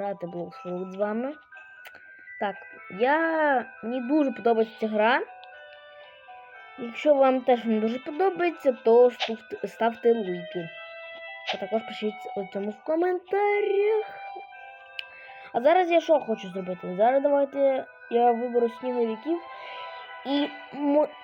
грати Bloxfruit з вами. Так, я... мені дуже подобається ця гра. Якщо вам теж не дуже подобається, то ставте лайки. А також пишіть цьому в коментарях. А зараз я що хочу зробити? Зараз давайте я виберу сніговиків. І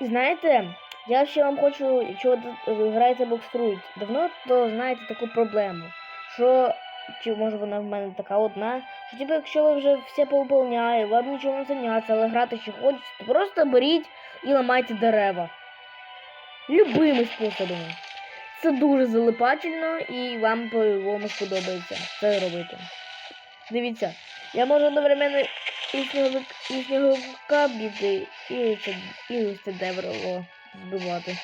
знаєте, я ще вам хочу, якщо ви граєте Bloxfruit давно, то знаєте таку проблему. Що, чи може вона в мене така одна, що типу, якщо ви вже все повиповняє, вам нічого не зайнятися, але грати ще хочеться, то просто беріть і ламайте дерева. Любими способами. Це дуже залипательно і вам по-любому сподобається це робити. Дивіться, я можу одновременно і сніговик, і сніговика бити, і це дерево збивати.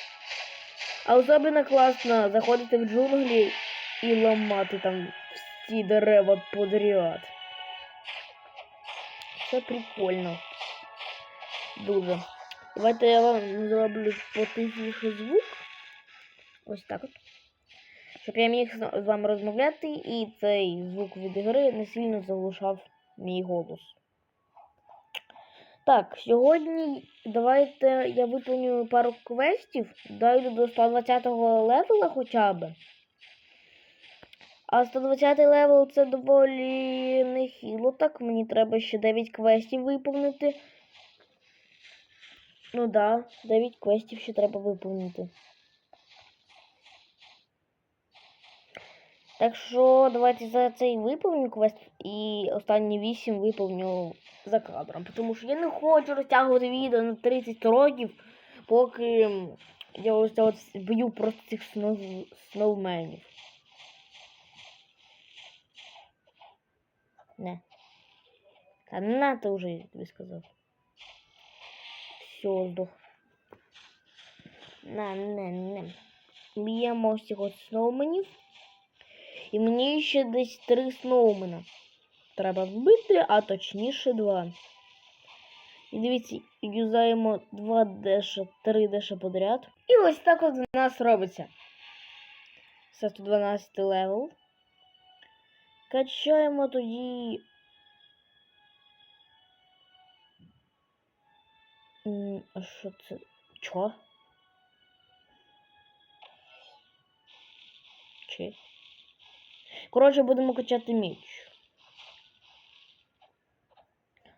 А особливо класно заходити в джунглі і ламати там всі дерева подряд. Це прикольно. Дуже. Давайте я вам зроблю потихіше звук. Ось так от. Щоб я міг з вами розмовляти і цей звук від ігри не сильно заглушав мій голос. Так, сьогодні давайте я виповню пару квестів, дойду до 120 левела хоча б. А 120 левел це доволі нехило, так мені треба ще 9 квестів виповнити. Ну да, 9 квестів ще треба виповнити. Так що давайте за цей виповню квест і останні 8 виповню за кадром. Тому що я не хочу розтягувати відео на 30 років, поки я ось б'ю просто цих сноуменів. Не. Та на то вже я тобі сказав. Все, здох. На, не, не. Б'ємо всіх сноуменів. І мені ще десь три сноумена. Треба вбити, а точніше два. І дивіться, юзаємо два деша, три деша подряд. І ось так от в нас робиться. Це 112 левел. Качаємо тоді. А що це? Чо? Чи? Коротше, будемо качати меч.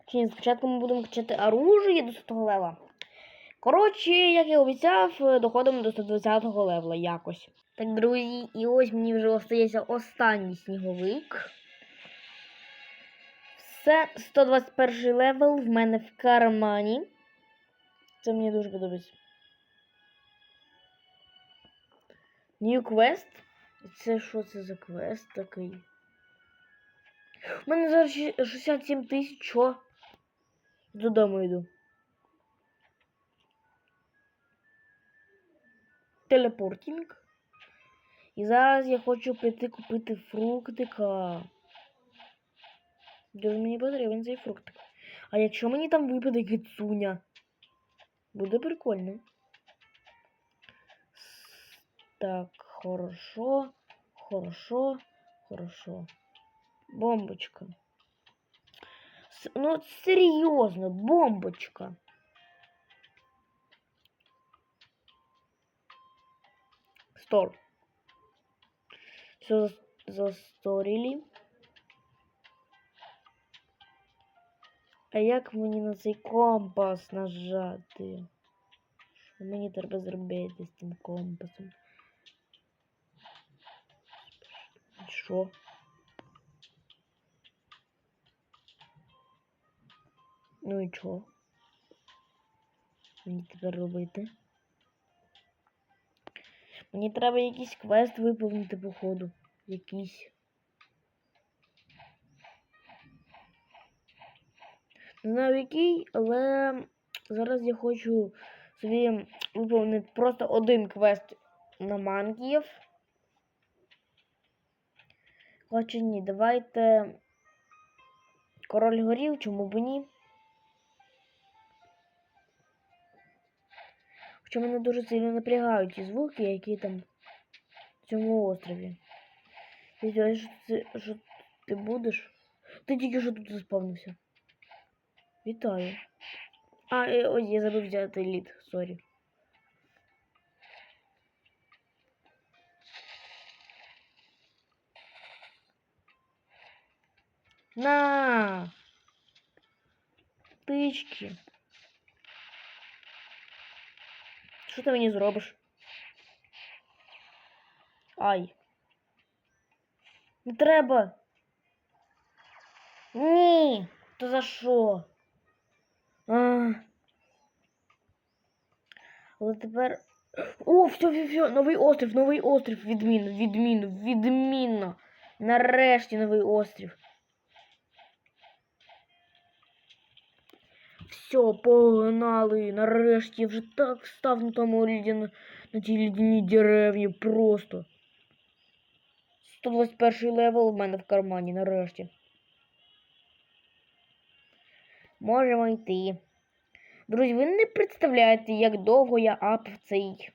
Чи ні, спочатку ми будемо качати оружие до 100 левела. Коротше, як я обіцяв, е, доходимо до 120-го левела якось. Так, друзі, і ось мені вже остається останній сніговик. Все, 121 левел в мене в кармані. Це мені дуже подобається. New Quest. Це що це за квест такий? У мене зараз 67 тисяч, що? Додому йду. Телепортінг. І зараз я хочу піти купити фруктика. Дуже мені потрібен цей фруктик. А якщо мені там випаде кицуня? Буде прикольно. Так, хорошо, хорошо, хорошо. Бомбочка. Ну, серйозно, бомбочка. Стор. Все засторили. А як мені на цей компас нажати? Що мені треба зробити з цим компасом? Що? Ну і чого? Мені тепер робити? Мені треба якийсь квест виповнити, походу. Якийсь. Не знаю який, але зараз я хочу собі виповнити просто один квест на манків. Хоча ні, давайте король горів, чому б ні. Хоча мене дуже сильно напрягають ті звуки, які там в цьому острові. Ти знаєш, що, це- що ти будеш? Ти тільки що тут заспавнився. Вітаю. А, е, ой, я забув взяти лід, сорі. На! Тички. Що ти мені зробиш? Ай. Не треба. Ні. То за що? А. Але тепер. О, все, все, все, новий острів, новий острів. Відмінно, відмінно, відмінно. Нарешті новий острів. Все, погнали. Нарешті вже так став на тому лідяно, на тій лідяній деревні просто. 121 левел в мене в кармані, нарешті. Можемо йти. Друзі, ви не представляєте, як довго я апав цей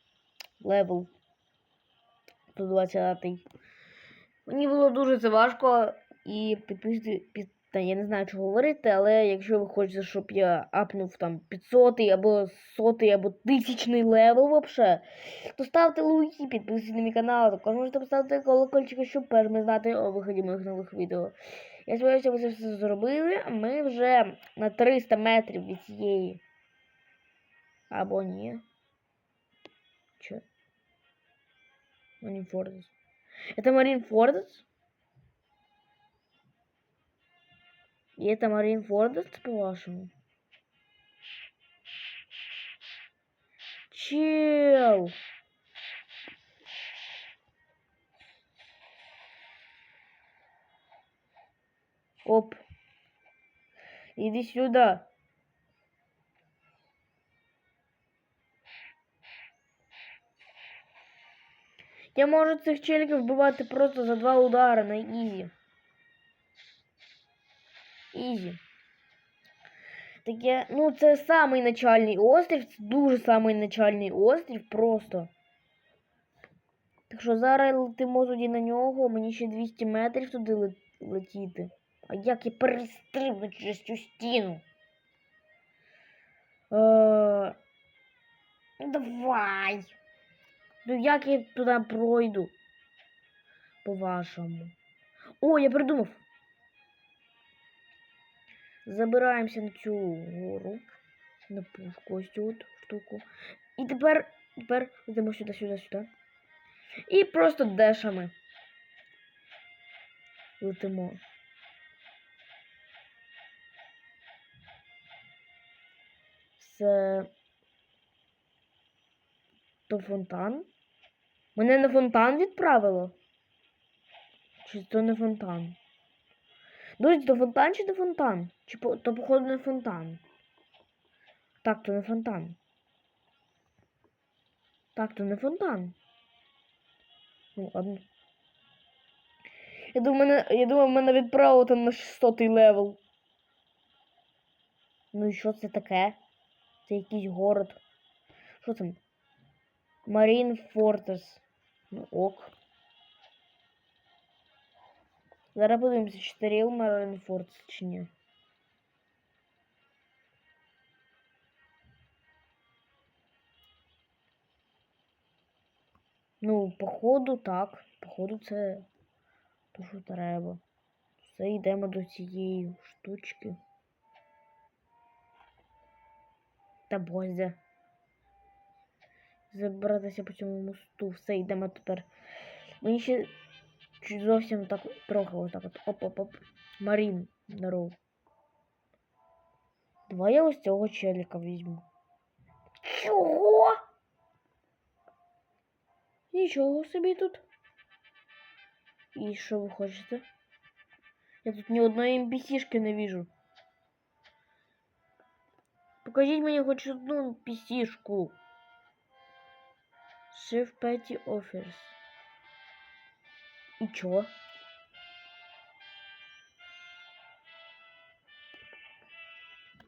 левел. 120. Мені було дуже це важко і підписуйте, під, та я не знаю, що говорити, але якщо ви хочете, щоб я апнув там 500 або 100 або 1000 левел вообще, то ставте лайки, підписуйтесь на мій канал, також можете поставити колокольчик, щоб першими знати о виході моїх нових відео. Я сподіваюся, ви це все зробили. Ми вже на 300 метрів від цієї. Або ні. Че? Марин Фордес. Это И это Марин Фордес, по-вашему? Чел! Оп. Иди сюда. Я можу цих челіків вбивати просто за два удара на ізі. Ізі. Таке, ну це самий начальний острів, це дуже самий начальний острів просто. Так що зараз летимо тоді на нього, мені ще 200 метрів туди летіти. А як я перестрибну через цю стіну? Е, Давай. Ну як я туди пройду? По-вашому. О, я придумав. Забираємося на цю гору. На пушку ось цю от штуку. І тепер, тепер йдемо сюди, сюди, сюди. І просто дешами. Летимо. Це. То фонтан? Мене на фонтан відправило? Чи то не фонтан? Друзі, то фонтан чи не фонтан? Чи то, походу, не фонтан? Так, то не фонтан. Так, то не фонтан. Ну, ладно. Я думаю, мене, я думаю, мене відправило там на 600 левел. Ну і що це таке? Це якийсь город. Що там? Марін Фортес. Ну ок. Зараз подивимося, чи таріл Марін Фортес чи. Ну, походу, так. Походу, це то, що треба. Все, йдемо до цієї штучки. Та бозя. Забратися по цьому мосту. Все, йдемо тепер. Мені ще чуть зовсім так трохи отак от. Оп-оп-оп. Марін, здоров. Давай я ось цього челіка візьму. Чого? Нічого собі тут. І що ви хочете? Я тут ні одної NPC-шки не вижу. Покажіть мені хоч одну NPC-шку. Shift Petty Offers. І чо?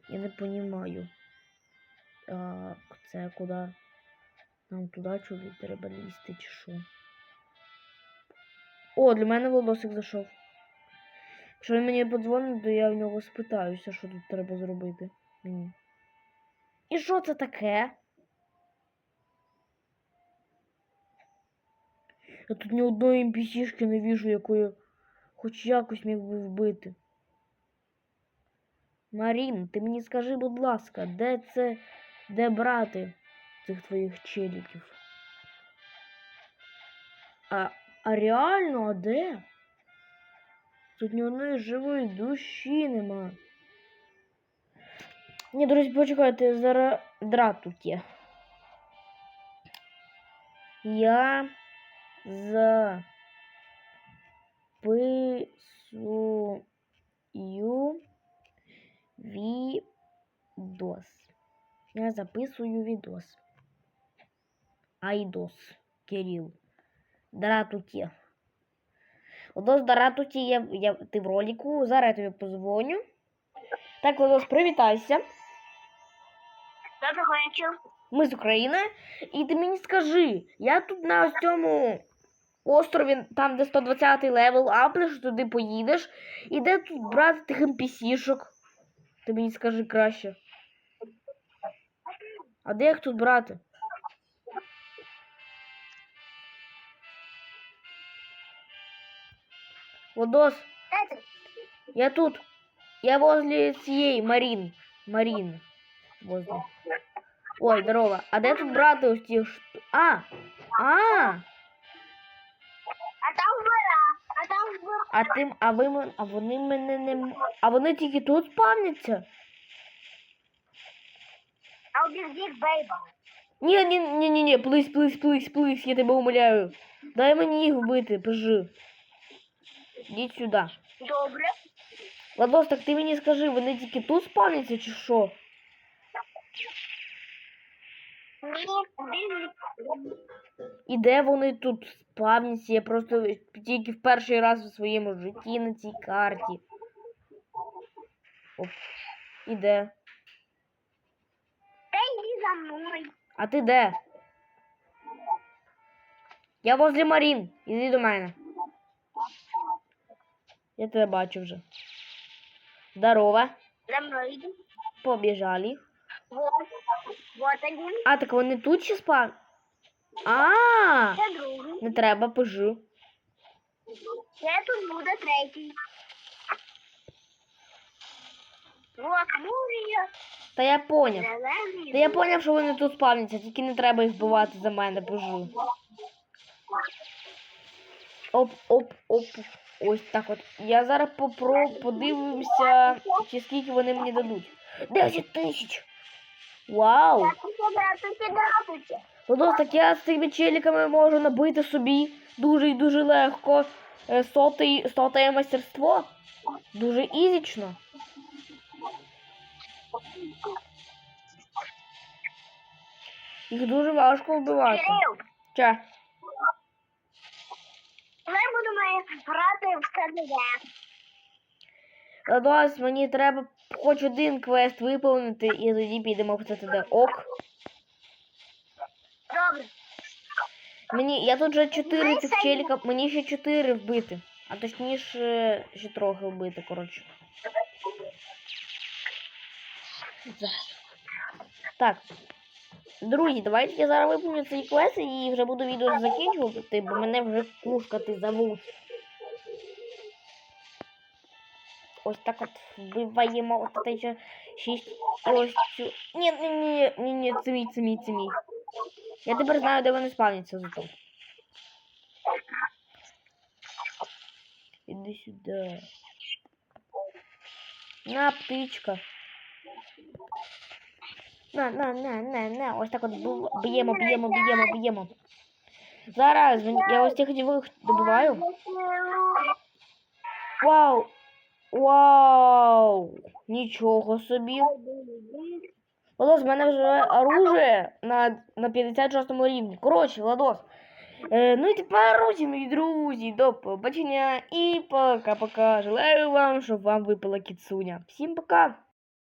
Я не понимаю. Так, це куди? Нам туди чужі треба лізти чи що? О, для мене волосик зайшов. Якщо він мені подзвонить, то я в нього спитаюся, що тут треба зробити мені. І що це таке? Я тут ні одної NPC-шки не віжу, якою хоч якось міг би вбити. Марін, ти мені скажи, будь ласка, де це, де брати цих твоїх челіків? А, а реально, а де? Тут ні одної живої душі нема. Ні, друзі, почекайте, зараз драт тут є. Я записую відос. Я записую відос. Айдос, Кирил. Драт тут є. Лодос Дара тут є, я, ти в ролику. Зараз я тобі позвоню. Так, Лодос, привітайся. Доброго вечора. Ми з України. І ти мені скажи, я тут на ось цьому острові, там, де 120-й левел, аплеш, туди поїдеш. І де тут брати тих NPC-шок? Ти мені скажи краще. А де їх тут брати? Лодос, я тут. Я возле цієї Марін. Марін. Возле. Ой, здорово. А де тут брати ось ті. А! А! А там гора. А там гора. А тим, а ви мен- а вони мене не. А вони тільки тут спавняться? А у Биг Бейба. Ні, ні, ні, ні, ні, плись, плись, плись, плись, я тебе умоляю. Дай мені їх вбити, пожи. Ідіть сюди. Добре. Ладос, так ти мені скажи, вони тільки тут спавняться чи що? І де вони тут спавняться? Я просто тільки в перший раз у своєму житті на цій карті. Оп. І де? Та йди за мною. А ти де? Я возле Марін. Іди до мене. Я тебе бачу вже. Здорово. За мною йди. Побіжали. Вот. Вот один. А, так вони тут ще спав? А, Це другий. не треба, пожу. Це тут буде третій. Вот, мурія. Та я поняв. Зелений. Та я поняв, що вони тут спавняться, тільки не треба їх вбивати за мене, пожу. Оп, оп, оп. Ось так от. Я зараз попро подивимося, чи скільки вони мені дадуть. 10 тисяч! Вау! Ну, так я з цими челіками можу набити собі дуже і дуже легко. е, Сотий, сотає майстерство. Дуже ізічно. Їх дуже важко вбивати. Че? ми будемо грати в КДВ. Ладос, мені треба хоч один квест виповнити і тоді підемо в. Ок. Добре. Мені, я тут вже 4 цих челіка, мені ще 4 вбити. А точніше, ще трохи вбити, коротше. Зараз. Так. Друзі, давайте я зараз виповню цей квест і вже буду відео закінчувати, бо мене вже кушкати зовуть. Ось так от вбиваємо от це ще 6 і ось цю. Ні, ні, ні, ні, ні, це мій, це мій, це мій. Я тепер знаю, де вони спавняться зато. Іди сюди. На, птичка. На, на, на, на, на. Ось так от б'ємо, б'ємо, б'ємо, б'ємо. Зараз я ось цих дівих добиваю. Вау! Вау! Нічого собі. Владос, в мене вже оружие на, на 56 рівні. Коротше, Владос. Е, ну і тепер, друзі, мої друзі, до побачення і пока-пока. Желаю вам, щоб вам випала кіцуня. Всім пока!